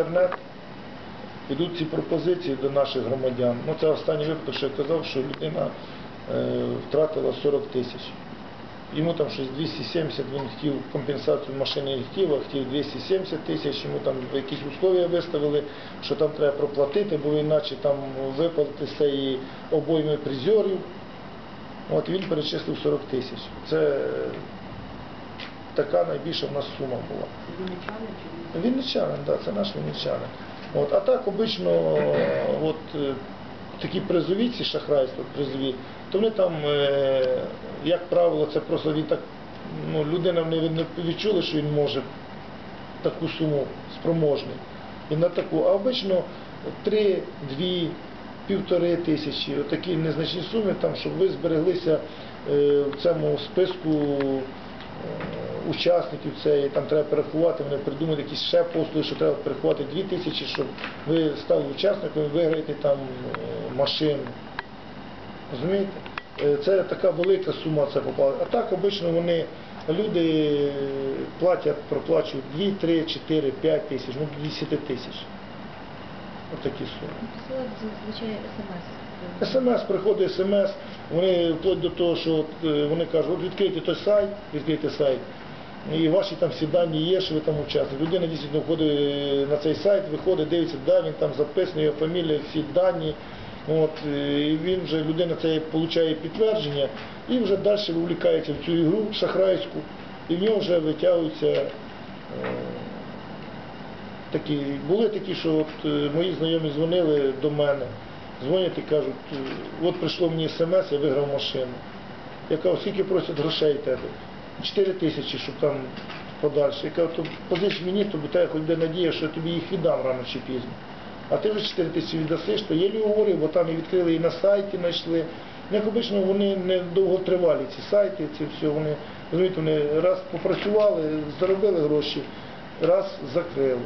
інтернет, йдуть ці пропозиції до наших громадян. Ну, це останній випадок, що я казав, що людина е, втратила 40 тисяч. Йому там щось 270, він хотів компенсацію машини хотів, а хотів 270 тисяч, йому там якісь условия виставили, що там треба проплатити, бо іначе там виплати з цієї обойми призерів. От він перечислив 40 тисяч. Це така найбільша в нас сума була. Вінничанин, да, це наш вінничанин. От, а так обично е, от, е, такі призові, ці шахрайства призові, то вони там, е, як правило, це просто він так, ну, людина не відчули, що він може таку суму спроможний. І на таку, а обично 3, 2, півтори тисячі, такі незначні суми, там, щоб ви збереглися в цьому списку учасників цієї, там треба перерахувати, вони придумали якісь ще послуги, що треба перерахувати 2 тисячі, щоб ви стали учасником і виграєте там е, машину. Розумієте? Е, Це така велика сума це попала. А так обично вони, люди е, платять, проплачують 2, 3, 4, 5 тисяч, ну до 10 тисяч. Ось такі суми. Зазвичай смс. СМС приходить СМС, вони вплоть до того, що вони кажуть, от відкрийте той сайт, відкрийте сайт, і ваші там всі дані є, що ви там учасник. Людина дійсно входить на цей сайт, виходить, дивиться, да, він там записаний, його фамілія, всі дані. От, е, і він вже, людина це отримує підтвердження і вже далі вовлікається в цю ігру шахрайську, і в нього вже витягуються е, такі, були такі, що от е, мої знайомі дзвонили до мене, дзвонять і кажуть, от прийшло мені смс, я виграв машину. Я кажу, скільки просять грошей тебе? 4 тисячі, щоб там подальше. Я кажу, то позич мені, то в хоч би надія, що я тобі їх віддам рано чи пізно. А ти вже 4 тисячі віддасиш, то єлі говорив, бо там і відкрили і на сайті знайшли. Як обично вони не довго тривалі, ці сайти, ці все, вони, розумієте, вони раз попрацювали, заробили гроші, раз закрили.